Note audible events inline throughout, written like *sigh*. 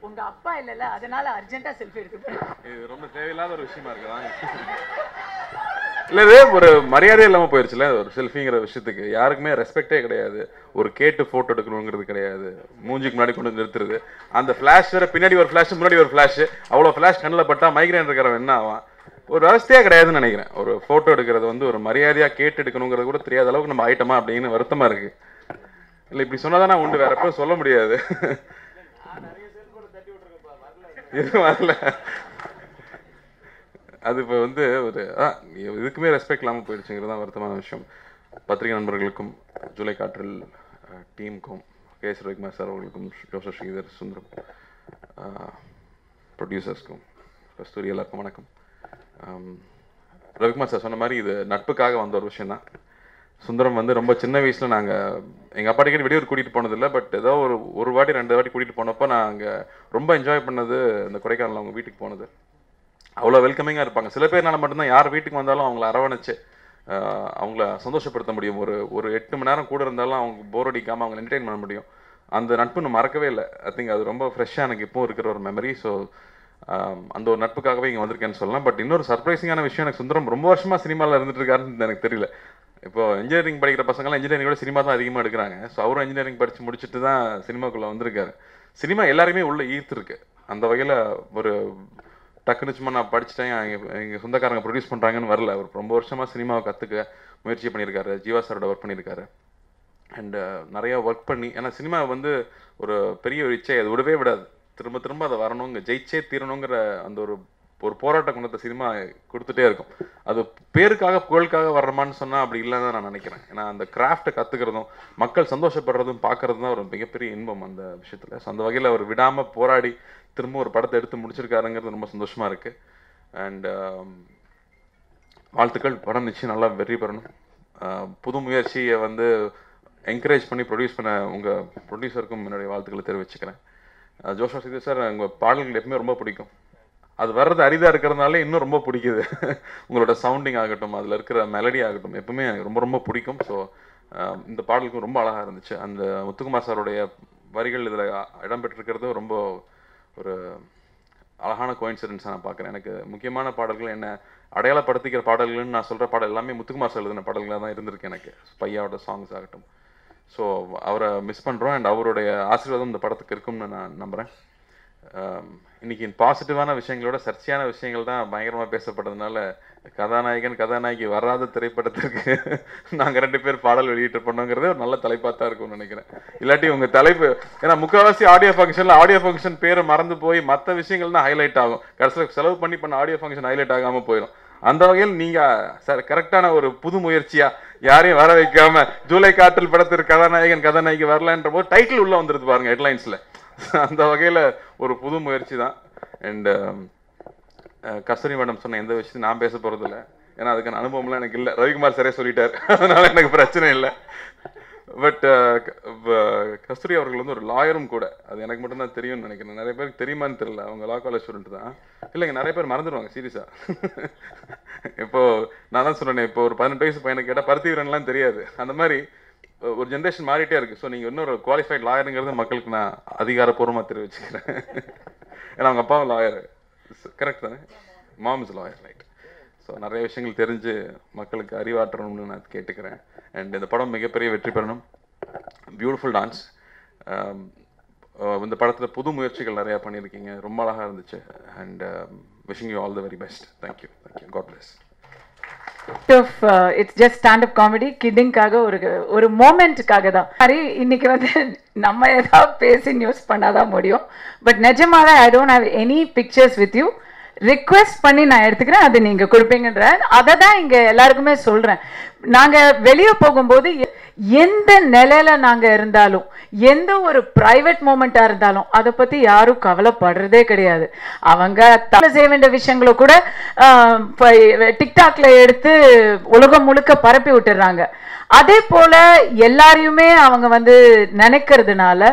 உங்க அப்பா இல்லைல்ல அதனால அர்ஜென்ட்டா செல்ஃபி எடுத்து இது ரொம்ப தேவையில்லாத ஒரு விஷயமா இருக்குதான் இல்ல இது ஒரு மரியாதை இல்லாம போயிருச்சுல ஒரு செல்ஃபிங்கிற விஷயத்துக்கு. யாருக்குமே ரெஸ்பெக்டே கிடையாது. ஒரு கேட்டு போட்டோ எடுக்கணுங்கிறது கிடையாது. மூஞ்சிக்கு முன்னாடி கொண்டு வந்து நிறுத்துறது. அந்த ஃபிளாஷ் வேற பின்னாடி ஒரு ஃபிளாஷ் முன்னாடி ஒரு ஃபிளாஷ் அவ்வளோ ஃபிளாஷ் கண்ணில் பட்டா மைக்ரேன் இருக்கிறவன் என்ன ஆவான்? ஒரு வசதியாக கிடையாதுன்னு நினைக்கிறேன். ஒரு ஃபோட்டோ எடுக்கிறது வந்து ஒரு மரியாதையா கேட்டு எடுக்கணுங்கிறது கூட தெரியாத அளவுக்கு நம்ம ஆயிட்டோமா அப்படின்னு வருத்தமா இருக்கு. இல்ல இப்படி சொன்னாதானே உண்டு வேற சொல்ல முடியாது. இது வரல. அது இப்போ வந்து ஒரு ஆ, இதுக்குமே ரெஸ்பெக்ட் இல்லாமல் போயிடுச்சுங்கிறது தான் வருத்தமான விஷயம். பத்திரிகை நண்பர்களுக்கும் ஜூலை காற்றில் டீமுக்கும் கே எஸ் ரவிக்குமார் சார் அவர்களுக்கும் ஜோசப் ஸ்ரீதர் சுந்தரம் ப்ரொடியூசர்ஸ்க்கும் கஸ்தூரி எல்லாருக்கும் வணக்கம். ரவிக்குமார் சார் சொன்ன மாதிரி இது நட்புக்காக வந்த ஒரு விஷயம் தான் சுந்தரம் வந்து ரொம்ப சின்ன வயசில் நாங்கள் எங்கள் அப்பா அடிக்கடி வெளியூர் கூட்டிகிட்டு போனதில்லை பட் ஏதோ ஒரு ஒரு வாட்டி ரெண்டு வாட்டி கூட்டிகிட்டு போனப்போ நான் ரொம்ப என்ஜாய் பண்ணது இந்த கொடைக்கானல் அவங்க வீட்டுக்கு போனது. அவ்வளோ வெல்கமிங்காக இருப்பாங்க. சில பேர்னால மட்டும்தான் யார் வீட்டுக்கு வந்தாலும் அவங்கள அரவணைச்சு அவங்கள சந்தோஷப்படுத்த முடியும். ஒரு ஒரு எட்டு மணி நேரம் கூட இருந்தாலும் அவங்க போர் அடிக்காமல் அவங்க என்டர்டெயின் பண்ண முடியும். அந்த நட்பு நான் மறக்கவே இல்லை. ஐ திங்க் அது ரொம்ப ஃப்ரெஷ்ஷாக எனக்கு இப்போ இருக்கிற ஒரு மெமரி ஸோ அந்த ஒரு நட்புக்காகவே இங்கே வந்திருக்கேன்னு சொல்லலாம். பட் இன்னொரு சர்ப்ரைசிங்கான விஷயம் எனக்கு சுந்தரம் ரொம்ப வருஷமாக சினிமாவில் இருந்துட்டு இருக்காருன்னு எனக்கு தெரியல. இப்போ இன்ஜினியரிங் படிக்கிற பசங்களாம் இன்ஜினியரிங்கோட சினிமா தான் அதிகமாக எடுக்கிறாங்க. ஸோ அவரும் இன்ஜினியரிங் படித்து முடிச்சுட்டு தான் சினிமாக்குள்ளே வந்திருக்காரு. சினிமா எல்லாருமே உள்ளே ஈர்த்துருக்கு. அந்த வகையில் ஒரு டக்குன்னு சும்மா நான் படிச்சுட்டேன் எங்கள் எங்கள் சொந்தக்காரங்க ப்ரொடியூஸ் பண்ணுறாங்கன்னு வரல. அவர் ரொம்ப வருஷமாக சினிமாவை கற்றுக்க முயற்சி பண்ணியிருக்காரு. ஜீவா சாரோட ஒர்க் பண்ணியிருக்காரு. அண்டு நிறையா ஒர்க் பண்ணி ஏன்னா சினிமா வந்து ஒரு பெரிய ஒரு இச்சை. அது விடவே விடாது. திரும்ப திரும்ப அதை வரணுங்க ஜெயிச்சே தீரணுங்கிற அந்த ஒரு ஒரு போராட்ட குணத்தை சினிமா கொடுத்துட்டே இருக்கும். அது பேருக்காக புகழுக்காக வர்றமான்னு சொன்னால் அப்படி இல்லைன்னு நான் நினைக்கிறேன். ஏன்னா அந்த கிராஃப்டை கற்றுக்கிறதும் மக்கள் சந்தோஷப்படுறதும் பார்க்கறது தான் ஒரு மிகப்பெரிய இன்பம் அந்த விஷயத்தில். ஸோ அந்த வகையில் அவர் விடாமல் போராடி திரும்ப ஒரு படத்தை எடுத்து முடிச்சிருக்காருங்கிறது ரொம்ப சந்தோஷமாக இருக்குது அண்ட் um, வாழ்த்துக்கள். படம் நிச்சயம் நல்லா வெற்றி பெறணும். புது முயற்சியை வந்து என்கரேஜ் பண்ணி ப்ரொடியூஸ் பண்ண உங்கள் ப்ரொடியூசருக்கும் என்னுடைய வாழ்த்துக்களை தெரிவிச்சுக்கிறேன். ஜோஷா சிது சார் உங்கள் பாடல்கள் எப்பவுமே ரொம்ப பிடிக்கும். அது வர்றது அரிதாக இருக்கிறதுனால இன்னும் ரொம்ப பிடிக்குது. உங்களோட சவுண்டிங் ஆகட்டும் அதில் இருக்கிற மெலடி ஆகட்டும் எப்பவுமே எனக்கு ரொம்ப ரொம்ப பிடிக்கும். ஸோ இந்த பாடலுக்கும் ரொம்ப அழகாக இருந்துச்சு. அந்த முத்துக்குமார் சாருடைய வரிகள் இதில் இடம்பெற்றிருக்கிறது ரொம்ப ஒரு அழகான கோயின்சிடன்ஸ் நான் பார்க்குறேன். எனக்கு முக்கியமான பாடல்கள் என்ன அடையாளப்படுத்திக்கிற பாடல்கள்னு நான் சொல்கிற பாடல் எல்லாமே முத்துக்குமார் சார் எழுதின பாடல்களாக தான் இருந்திருக்கு எனக்கு. பையாவோட சாங்ஸ் ஆகட்டும். ஸோ அவரை மிஸ் பண்ணுறோம் அண்ட் அவருடைய ஆசீர்வாதம் இந்த படத்துக்கு இருக்கும்னு நான் நம்புகிறேன் இன்னைக்கு பாசிட்டிவான விஷயங்களோட சர்ச்சையான விஷயங்கள் தான் பயங்கரமாக பேசப்பட்டதுனால கதாநாயகன் கதாநாயகி வராத திரைப்படத்திற்கு *laughs* நாங்கள் ரெண்டு பேர் பாடல் வெளியிட்டு பண்ணோங்கிறது ஒரு நல்ல தலைப்பாக தான் இருக்கும்னு நினைக்கிறேன். இல்லாட்டி உங்கள் தலைப்பு ஏன்னா முக்கால்வாசி ஆடியோ ஃபங்க்ஷனில் ஆடியோ ஃபங்க்ஷன் பேரை மறந்து போய் மற்ற விஷயங்கள் தான் ஹைலைட் ஆகும். கடைசியில் செலவு பண்ணி பண்ண ஆடியோ ஃபங்க்ஷன் ஹைலைட் ஆகாமல் போயிடும் அந்த வகையில் நீங்க சார் கரெக்டான ஒரு புது முயற்சியா யாரையும் வர வைக்காம ஜூலை காற்றில் படத்திற்கு கதாநாயகன் கதாநாயகி வரலன்ற போது டைட்டில் உள்ள வந்துருது பாருங்க ஹெட்லைன்ஸ்ல அந்த வகையில் ஒரு புது முயற்சி தான் um, அண்டு கஸ்தூரி மேடம் சொன்ன எந்த விஷயத்தையும் நான் பேச போகிறதில்ல ஏன்னா அதுக்கான அனுபவம்லாம் எனக்கு இல்லை. ரவிக்குமார் சரியா சொல்லிட்டார். அதனால் எனக்கு பிரச்சனை இல்லை. பட் கஸ்தூரி அவர்கள் வந்து ஒரு லாயரும் கூட. அது எனக்கு மட்டும்தான் தெரியும்னு நினைக்கிறேன். நிறைய பேருக்கு தெரியுமான்னு தெரியல. அவங்க லா காலேஜ் ஸ்டூடெண்ட் தான். இல்லைங்க நிறைய பேர் மறந்துடுவாங்க சீரியஸாக *laughs* இப்போ நான் தான் சொன்னேன் இப்போ ஒரு பதினெட்டு வயசு பையனை கேட்டால் பருத்திவீரன்லாம் தெரியாது. அந்த மாதிரி ஒரு ஜென்ரேஷன் மாறிட்டே இருக்கு. ஸோ நீங்கள் இன்னொரு குவாலிஃபைட் லாயருங்கிறது மக்களுக்கு நான் அதிகாரப்பூர்வமாக தெரிவிச்சுக்கிறேன். ஏன்னா அவங்க அப்பாவும் லாயர் கரெக்ட் தானே? Mom is lawyer right so நிறைய விஷயங்கள் தெரிஞ்சு மக்களுக்கு அறிவாற்றணும்னு நான் கேட்டுக்கிறேன். அண்ட் இந்த படம் மிகப்பெரிய வெற்றி பெறணும். பியூட்டிஃபுல் um, டான்ஸ் இந்த படத்தில் புது முயற்சிகள் நிறையா பண்ணியிருக்கீங்க. ரொம்ப அழகாக இருந்துச்சு. And wishing you all the very best thank you thank you God bless off it's just stand up comedy கிட்டிங்காக ஒரு ஒரு மோமெண்ட்டுக்காக தான். சரி இன்னைக்கு வந்து நம்ம ஏதாவது பேசி நியூஸ் பண்ணாதான் முடியும். பட் நிஜமாவே I don't have any pictures with you request பண்ணி நான் எடுத்துக்கிறேன் அது நீங்க கொடுப்பீங்கன்ற. அதை தான் இங்க எல்லாருக்குமே சொல்றேன். நாங்க வெளியே போகும்போது எந்த நிலையில நாங்கள் இருந்தாலும் எந்த ஒரு பிரைவேட் மூமெண்ட்டாக இருந்தாலும் அதை பற்றி யாரும் கவலைப்படுறதே கிடையாது. அவங்க தலை செய்ய வேண்டிய விஷயங்களை கூட டிக்டாக்ல எடுத்து உலகம் முழுக்க பரப்பி விட்டுறாங்க. அதே போல எல்லாரையுமே அவங்க வந்து நினைக்கிறதுனால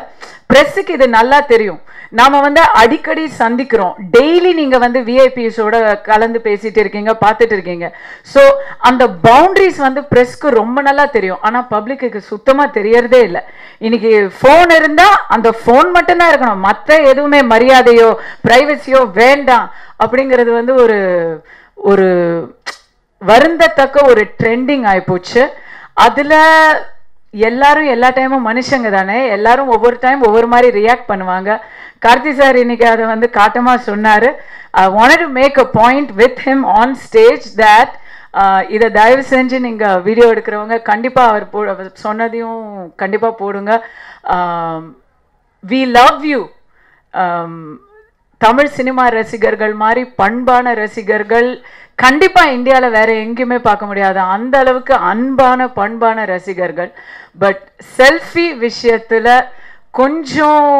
பிரஸுக்கு இது நல்லா தெரியும். நாம வந்து அடிக்கடி சந்திக்கிறோம். டெய்லி நீங்க வந்து விஐபிஸோட கலந்து பேசிட்டு இருக்கீங்க பார்த்துட்டு இருக்கீங்க. ஸோ அந்த பவுண்டரிஸ் வந்து ப்ரெஸ்க்கு ரொம்ப நல்லா தெரியும். ஆனால் பப்ளிக்கு சுத்தமாக தெரியறதே இல்லை. இன்னைக்கு ஃபோன் இருந்தால் அந்த ஃபோன் மட்டும்தான் இருக்கணும். மற்ற எதுவுமே மரியாதையோ ப்ரைவசியோ வேண்டாம். அப்படிங்கிறது வந்து ஒரு ஒரு வருந்தத்தக்க ஒரு ட்ரெண்டிங் ஆகிப்போச்சு அதில் எல்லாரும் எல்லா டைமும் மனுஷங்க தானே? எல்லாரும் ஒவ்வொரு டைம் ஒவ்வொரு மாதிரி ரியாக்ட் பண்ணுவாங்க. கார்த்தி சார் இன்னைக்கு அதை வந்து காட்டமாக சொன்னார். I want to make a point with him on stage that இதை தயவு செஞ்சு நீங்கள் வீடியோ எடுக்கிறவங்க கண்டிப்பாக அவர் போ அவர் சொன்னதையும் கண்டிப்பாக போடுங்க. We love you Tamil cinema ரசிகர்கள் மாதிரி பண்பான ரசிகர்கள் கண்டிப்பாக இந்தியாவில் வேற எங்கேயுமே பார்க்க முடியாது. அந்த அளவுக்கு அன்பான பண்பான ரசிகர்கள். பட் செல்ஃபி விஷயத்தில் கொஞ்சம்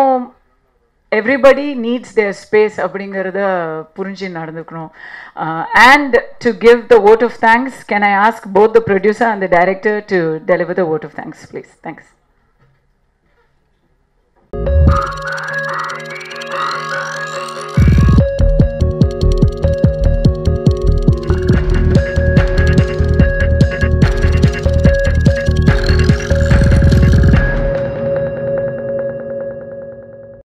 எவ்ரிபடி நீட்ஸ் தேர் ஸ்பேஸ் அப்படிங்கிறத புரிஞ்சு நடந்துக்கணும். And to give the vote of thanks can I ask both the producer and the director to deliver the vote of thanks please thanks